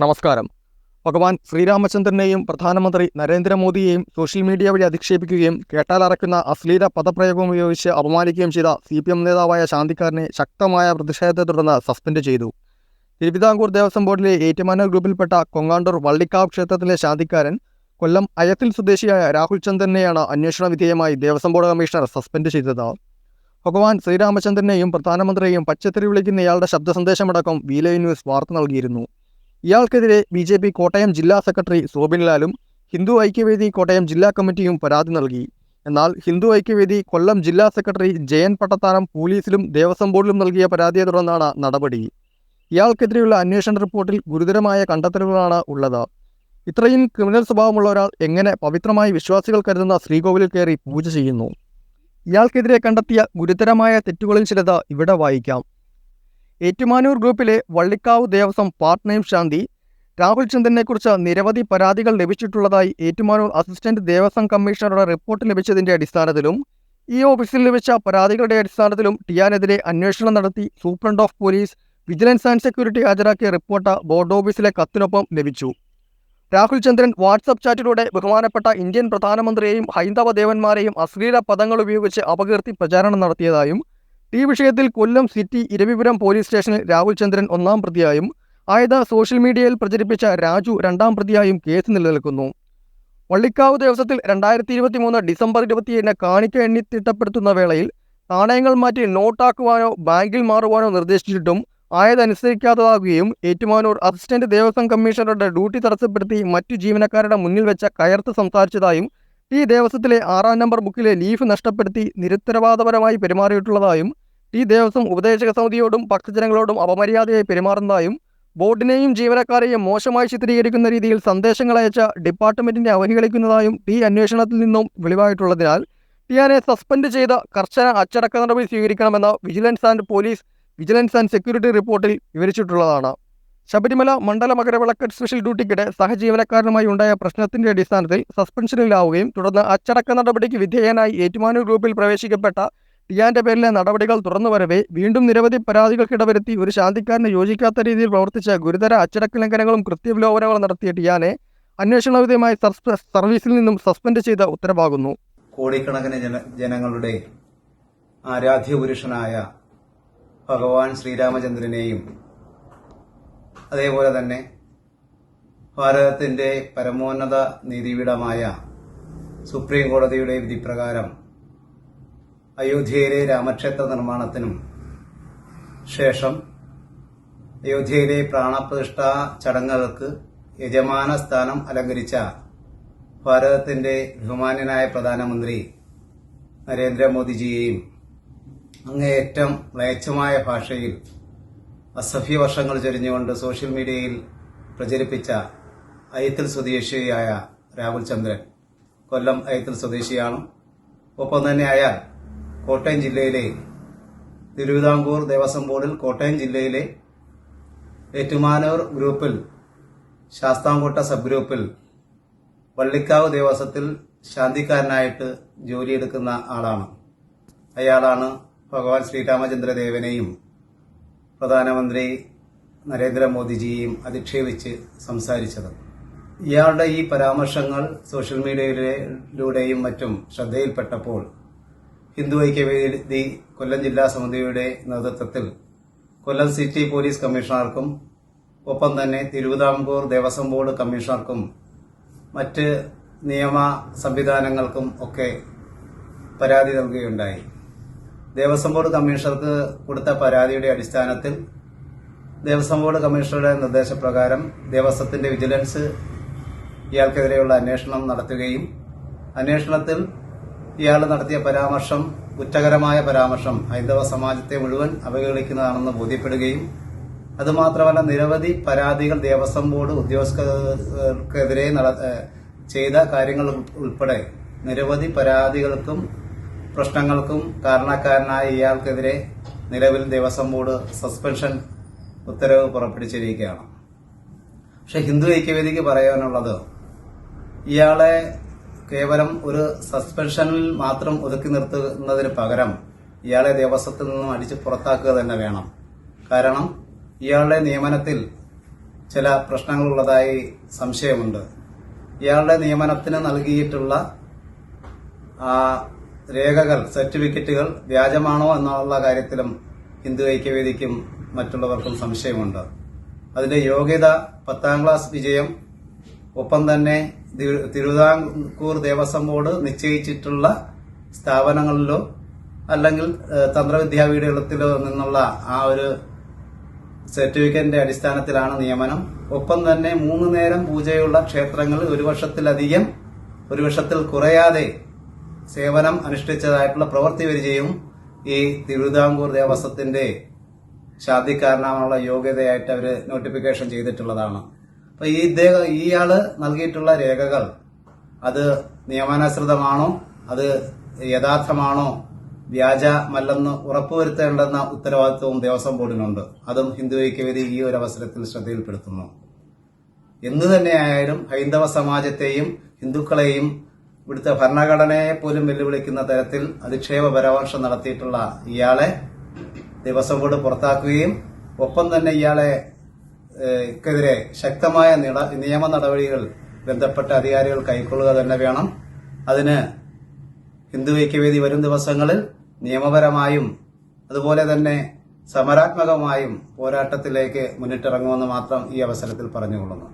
നമസ്കാരം. ഭഗവാൻ ശ്രീരാമചന്ദ്രനെയും പ്രധാനമന്ത്രി നരേന്ദ്രമോദിയെയും സോഷ്യൽ മീഡിയ വഴി അധിക്ഷേപിക്കുകയും കേട്ടാലറക്കുന്ന അശ്ലീല പദപ്രയോഗം ഉപയോഗിച്ച് അപമാനിക്കുകയും ചെയ്ത സി പി എം നേതാവായ ശാന്തിക്കാരനെ ശക്തമായ പ്രതിഷേധത്തെ തുടർന്ന് സസ്പെൻഡ് ചെയ്തു. തിരുവിതാംകൂർ ദേവസ്വം ബോർഡിലെ ഏറ്റുമാനൂർ ഗ്രൂപ്പിൽപ്പെട്ട കൊങ്ങാണ്ടൂർ വള്ളിക്കാവ് ക്ഷേത്രത്തിലെ ശാന്തിക്കാരൻ കൊല്ലം അയത്തിൽ സ്വദേശിയായ രാഹുൽ ചന്ദ്രനെയാണ് അന്വേഷണ വിധേയമായി ദേവസ്വം ബോർഡ് കമ്മീഷണർ സസ്പെൻഡ് ചെയ്തത്. ഭഗവാൻ ശ്രീരാമചന്ദ്രനെയും പ്രധാനമന്ത്രിയെയും പച്ചത്തിരി വിളിക്കുന്ന ഇയാളുടെ ശബ്ദ സന്ദേശമടക്കം വിലൈ ന്യൂസ് വാർത്ത നൽകിയിരുന്നു. ഇയാൾക്കെതിരെ ബി ജെ പി കോട്ടയം ജില്ലാ സെക്രട്ടറി സോബിൻലാലും ഹിന്ദു ഐക്യവേദി കോട്ടയം ജില്ലാ കമ്മിറ്റിയും പരാതി നൽകി. എന്നാൽ ഹിന്ദു ഐക്യവേദി കൊല്ലം ജില്ലാ സെക്രട്ടറി ജയൻ പട്ടത്താനം പോലീസിലും ദേവസ്വം ബോർഡിലും നൽകിയ പരാതിയെ തുടർന്നാണ് നടപടി. ഇയാൾക്കെതിരെയുള്ള അന്വേഷണ റിപ്പോർട്ടിൽ ഗുരുതരമായ കണ്ടെത്തലുകളാണ് ഉള്ളത്. ഇത്രയും ക്രിമിനൽ സ്വഭാവമുള്ള ഒരാൾ എങ്ങനെ പവിത്രമായി വിശ്വാസികൾ കരുതുന്ന ശ്രീകോവിലിൽ കയറി പൂജ ചെയ്യുന്നു? ഇയാൾക്കെതിരെ കണ്ടെത്തിയ ഗുരുതരമായ തെറ്റുകളിൽ ചിലത് ഇവിടെ വായിക്കാം. ഏറ്റുമാനൂർ ഗ്രൂപ്പിലെ വള്ളിക്കാവ് ദേവസ്വം പാർട്ട് നെയിം ശാന്തി രാഹുൽ ചന്ദ്രനെക്കുറിച്ച് നിരവധി പരാതികൾ ലഭിച്ചിട്ടുള്ളതായി ഏറ്റുമാനൂർ അസിസ്റ്റന്റ് ദേവസ്വം കമ്മീഷണറുടെ റിപ്പോർട്ട് ലഭിച്ചതിന്റെ അടിസ്ഥാനത്തിലും ഈ ഓഫീസിൽ ലഭിച്ച പരാതികളുടെ അടിസ്ഥാനത്തിലും ടിയാനെതിരെ അന്വേഷണം നടത്തി superintendent of police vigilance and security ഹാജരാക്കിയ റിപ്പോർട്ട് ബോർഡ് ഓഫീസിലെ കത്തിനൊപ്പം ലഭിച്ചു. രാഹുൽ ചന്ദ്രൻ വാട്സപ്പ് ചാറ്റിലൂടെ ബഹുമാനപ്പെട്ട ഇന്ത്യൻ പ്രധാനമന്ത്രിയെയും ഹൈന്ദവ ദേവന്മാരെയും അശ്ലീല പദങ്ങൾ ഉപയോഗിച്ച് അപകീർത്തി പ്രചാരണം നടത്തിയതായും ഈ വിഷയത്തിൽ കൊല്ലം സിറ്റി ഇരവിപുരം പോലീസ് സ്റ്റേഷനിൽ രാഹുൽ ചന്ദ്രൻ ഒന്നാം പ്രതിയായും ആയത സോഷ്യൽ മീഡിയയിൽ പ്രചരിപ്പിച്ച രാജു രണ്ടാം പ്രതിയായും കേസ് നിലനിൽക്കുന്നു. വള്ളിക്കാവ് ദേവസ്വത്തിൽ രണ്ടായിരത്തി ഇരുപത്തി മൂന്ന് ഡിസംബർ ഇരുപത്തിയേഴിന് കാണിക്ക എണ്ണി തിട്ടപ്പെടുത്തുന്ന വേളയിൽ നാണയങ്ങൾ മാറ്റി നോട്ടാക്കുവാനോ ബാങ്കിൽ മാറുവാനോ നിർദ്ദേശിച്ചിട്ടും ആയതനുസരിക്കാത്തതാകുകയും ഏറ്റുമാനൂർ അസിസ്റ്റന്റ് ദേവസ്വം കമ്മീഷണറുടെ ഡ്യൂട്ടി തടസ്സപ്പെടുത്തി മറ്റു ജീവനക്കാരുടെ മുന്നിൽ വെച്ച കയർത്ത് സംസാരിച്ചതായും ഈ ദേവസ്വത്തിലെ ആറാം നമ്പർ ബുക്കിലെ ലീഫ് നഷ്ടപ്പെടുത്തി നിരുത്തരവാദപരമായി പെരുമാറിയിട്ടുള്ളതായും ഈ ദേവസ്വം ഉപദേശക സമിതിയോടും ഭക്തജനങ്ങളോടും അപമര്യാദയായി പെരുമാറുന്നതായും ബോർഡിനെയും ജീവനക്കാരെയും മോശമായി ചിത്രീകരിക്കുന്ന രീതിയിൽ സന്ദേശങ്ങൾ അയച്ച ഡിപ്പാർട്ട്മെന്റിനെ അവഹേളിക്കുന്നതായും ഈ അന്വേഷണത്തിൽ നിന്നും വെളിവായിട്ടുള്ളതിനാൽ ടിയാനെ സസ്പെൻഡ് ചെയ്ത കർശന അച്ചടക്ക നടപടി സ്വീകരിക്കണമെന്ന vigilance and police vigilance and security റിപ്പോർട്ടിൽ വിവരിച്ചിട്ടുള്ളതാണ്. ശബരിമല മണ്ഡല മകരവിളക്ക് സ്പെഷ്യൽ ഡ്യൂട്ടിക്കിടെ സഹജീവനക്കാരനുമായി ഉണ്ടായ പ്രശ്നത്തിന്റെ അടിസ്ഥാനത്തിൽ സസ്പെൻഷനിലാവുകയും തുടർന്ന് അച്ചടക്ക നടപടിക്ക് വിധേയനായി ഏറ്റുമാനൂർ ഗ്രൂപ്പിൽ പ്രവേശിക്കപ്പെട്ട ടിയാന്റെ പേരിലെ നടപടികൾ തുറന്നു വീണ്ടും നിരവധി പരാതികൾക്കിടവരുത്തി ഒരു ശാന്തിക്കാരന് യോജിക്കാത്ത രീതിയിൽ പ്രവർത്തിച്ച ഗുരുതര അച്ചടക്ക ലംഘനങ്ങളും കൃത്യവിലോപനങ്ങളും നടത്തിയ ടിയാനെ അന്വേഷണ വിധേയമായി സർവീസിൽ നിന്നും സസ്പെൻഡ് ചെയ്ത ഉത്തരവാകുന്നു. കോടിക്കണക്കിന് ജനങ്ങളുടെ ആരാധ്യ പുരുഷനായ ഭഗവാൻ ശ്രീരാമചന്ദ്രനെയും അതേപോലെ തന്നെ ഭാരതത്തിന്റെ പരമോന്നത നീതിപീഠമായ സുപ്രീം കോടതിയുടെ വിധിപ്രകാരം അയോധ്യയിലെ രാമക്ഷേത്ര നിർമ്മാണത്തിനും ശേഷം അയോധ്യയിലെ പ്രാണപ്രതിഷ്ഠാ ചടങ്ങുകൾക്ക് യജമാന സ്ഥാനം അലങ്കരിച്ച ഭാരതത്തിന്റെ ബഹുമാന്യനായ പ്രധാനമന്ത്രി നരേന്ദ്രമോദിജിയെയും അങ്ങേയറ്റം മ്ലേച്ഛമായ ഭാഷയിൽ അസഭ്യ വർഷങ്ങൾ ചൊരിഞ്ഞുകൊണ്ട് സോഷ്യൽ മീഡിയയിൽ പ്രചരിപ്പിച്ച അയത്തിൽ സ്വദേശിയായ രാഹുൽ ചന്ദ്രൻ. കൊല്ലം അയത്തിൽ സ്വദേശിയാണ്. ഒപ്പം തന്നെ അയാൾ കോട്ടയം ജില്ലയിലെ തിരുവിതാംകൂർ ദേവസ്വം ബോർഡിൽ കോട്ടയം ജില്ലയിലെ ഏറ്റുമാനൂർ ഗ്രൂപ്പിൽ ശാസ്താംകോട്ട സബ് ഗ്രൂപ്പിൽ വള്ളിക്കാവ് ദേവസ്വത്തിൽ ശാന്തിക്കാരനായിട്ട് ജോലിയെടുക്കുന്ന ആളാണ്. അയാളാണ് ഭഗവാൻ ശ്രീരാമചന്ദ്രദേവനെയും പ്രധാനമന്ത്രി നരേന്ദ്രമോദിജിയെയും അധിക്ഷേപിച്ച് സംസാരിച്ചത്. ഇയാളുടെ ഈ പരാമർശങ്ങൾ സോഷ്യൽ മീഡിയയിലൂടെയും മറ്റും ശ്രദ്ധയിൽപ്പെട്ടപ്പോൾ ഹിന്ദു ഐക്യവേദി കൊല്ലം ജില്ലാ സമിതിയുടെ നേതൃത്വത്തിൽ കൊല്ലം സിറ്റി പോലീസ് കമ്മീഷണർക്കും ഒപ്പം തന്നെ തിരുവിതാംകൂർ ദേവസ്വം ബോർഡ് കമ്മീഷണർക്കും മറ്റ് നിയമ സംവിധാനങ്ങൾക്കും ഒക്കെ പരാതി നൽകുകയുണ്ടായി. ദേവസ്വം ബോർഡ് കമ്മീഷണർക്ക് കൊടുത്ത പരാതിയുടെ അടിസ്ഥാനത്തിൽ ദേവസ്വം ബോർഡ് കമ്മീഷണറുടെ നിർദ്ദേശപ്രകാരം ദേവസ്വത്തിന്റെ വിജിലൻസ് ഇയാൾക്കെതിരെയുള്ള അന്വേഷണം നടത്തുകയും അന്വേഷണത്തിൽ ഇയാൾ നടത്തിയ പരാമർശം കുറ്റകരമായ പരാമർശം ഹൈന്ദവ സമാജത്തെ മുഴുവൻ അവഹേളിക്കുന്നതാണെന്ന് ബോധ്യപ്പെടുകയും അതുമാത്രമല്ല നിരവധി പരാതികൾ ദേവസ്വം ബോർഡ് ഉദ്യോഗസ്ഥർക്കെതിരെ ചെയ്ത കാര്യങ്ങൾ ഉൾപ്പെടെ നിരവധി പരാതികൾക്കും പ്രശ്നങ്ങൾക്കും കാരണക്കാരനായ ഇയാൾക്കെതിരെ നിലവിൽ ദേവസ്വം ബോർഡ് സസ്പെൻഷൻ ഉത്തരവ് പുറപ്പെടുവിച്ചിരിക്കുകയാണ്. പക്ഷെ ഹിന്ദു ഐക്യവേദിക്ക് പറയാനുള്ളത് ഇയാളെ കേവലം ഒരു സസ്പെൻഷനിൽ മാത്രം ഒതുക്കി നിർത്തുന്നതിന് പകരം ഇയാളെ ദേവസ്വത്തിൽ നിന്നും അടിച്ച് പുറത്താക്കുക തന്നെ വേണം. കാരണം ഇയാളുടെ നിയമനത്തിൽ ചില പ്രശ്നങ്ങളുള്ളതായി സംശയമുണ്ട്. ഇയാളുടെ നിയമനത്തിന് നൽകിയിട്ടുള്ള രേഖകൾ സർട്ടിഫിക്കറ്റുകൾ വ്യാജമാണോ എന്നുള്ള കാര്യത്തിലും ഹിന്ദു ഐക്യവേദിക്കും മറ്റുള്ളവർക്കും സംശയമുണ്ട്. അതിന്റെ യോഗ്യത പത്താം ക്ലാസ് വിജയം ഒപ്പം തന്നെ തിരുവിതാംകൂർ ദേവസ്വം ബോർഡ് നിശ്ചയിച്ചിട്ടുള്ള സ്ഥാപനങ്ങളിലോ അല്ലെങ്കിൽ തന്ത്രവിദ്യാപീഠത്തിലോ നിന്നുള്ള ആ ഒരു സർട്ടിഫിക്കറ്റിന്റെ അടിസ്ഥാനത്തിലാണ് നിയമനം. ഒപ്പം തന്നെ മൂന്ന് നേരം പൂജയുള്ള ക്ഷേത്രങ്ങളിൽ ഒരു വർഷത്തിലധികം ഒരു വർഷത്തിൽ കുറയാതെ സേവനം അനുഷ്ഠിച്ചതായിട്ടുള്ള പ്രവൃത്തി പരിചയവും ഈ തിരുവിതാംകൂർ ദേവസ്വത്തിന്റെ ശാന്തിക്കാരനാണുള്ള യോഗ്യതയായിട്ട് അവർ നോട്ടിഫിക്കേഷൻ ചെയ്തിട്ടുള്ളതാണ്. അപ്പൊ ഈ ഇയാൾ നൽകിയിട്ടുള്ള രേഖകൾ അത് നിയമാനുസൃതമാണോ? അത് യഥാർത്ഥമാണോ? വ്യാജമല്ലെന്ന് ഉറപ്പുവരുത്തേണ്ടെന്ന ഉത്തരവാദിത്വവും ദേവസ്വം ബോർഡിനുണ്ട്. അതും ഹിന്ദു ഐക്യവേദി ഈ ഒരു അവസരത്തിൽ ശ്രദ്ധയിൽപ്പെടുത്തുന്നു. എന്തു തന്നെയായാലും ഹൈന്ദവ സമാജത്തെയും ഹിന്ദുക്കളെയും ഇവിടുത്തെ ഭരണഘടനയെ പോലും വെല്ലുവിളിക്കുന്ന തരത്തിൽ അധിക്ഷേപ പരാമർശം നടത്തിയിട്ടുള്ള ഇയാളെ ദേവസ്വം ബോർഡ് പുറത്താക്കുകയും ഒപ്പം തന്നെ ഇയാളെ ക്കെതിരെ ശക്തമായ നിയമ നടപടികൾ ബന്ധപ്പെട്ട അധികാരികൾ കൈക്കൊള്ളുക തന്നെ വേണം. അതിന് ഹിന്ദു ഐക്യവേദി വരും ദിവസങ്ങളിൽ നിയമപരമായും അതുപോലെ തന്നെ സമരാത്മകമായും പോരാട്ടത്തിലേക്ക് മുന്നിട്ടിറങ്ങുമെന്ന് മാത്രം ഈ അവസരത്തിൽ പറഞ്ഞുകൊള്ളുന്നു.